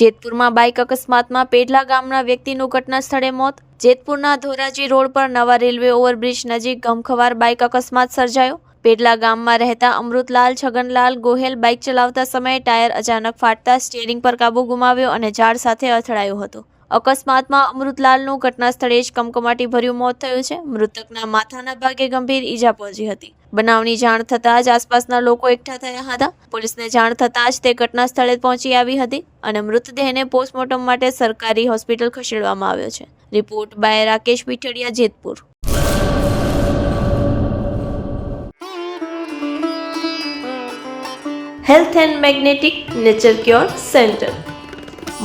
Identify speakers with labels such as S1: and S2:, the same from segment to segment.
S1: જેતપુરમાં bike અકસ્માતમાં પેડલા ગામના વ્યક્તિનું ઘટના સ્થળે મોત. જેતપુરના ધોરાજી રોડ પર નવા રેલવે ઓવરબ્રિજ નજીક ગમખવાર બાઇક અકસ્માત સર્જાયો. પેડલા ગામમાં રહેતા અમૃતલાલ છગનલાલ ગોહેલ બાઇક ચલાવતા સમયે ટાયર અચાનક ફાટતા સ્ટીયરિંગ પર કાબુ ગુમાવ્યો અને ઝાડ સાથે અથડાયો હતો. અકસ્માતમાં અમૃતલાલનું ઘટના સ્થળે જ કમકમાટી ભર્યું મોત થયું છે. મૃતકના માથાના ભાગે ગંભીર ઈજા પહોંચી હતી. બનાવની જાણ થતાં જ આસપાસના લોકો એકઠા થયા હતા. પોલીસને જાણ થતાં જ તે ઘટના સ્થળે પહોંચી આવી હતી અને મૃતદેહને પોસ્ટમોર્ટમ માટે સરકારી હોસ્પિટલ ખસેડવામાં આવ્યો છે. Report by Rakesh Pithadiya, Jetpur. Health and magnetic nature cure centre.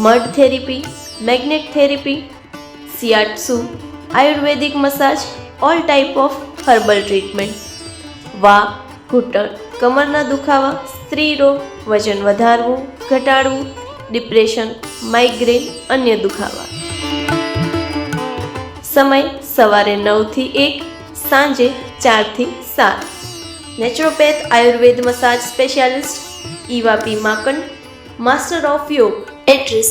S1: Mud therapy magnet therapy shiatsu Ayurvedic massage all type of herbal treatment વા ઘૂંટણ કમરના દુખાવા સ્ત્રી રોગ વજન વધારવું ઘટાડવું ડિપ્રેશન માઇગ્રેન અન્ય દુખાવા સમય સવારે નવથી એક સાંજે ચારથી સાત naturopath Ayurveda massage specialist Eva P Makan master of yoga address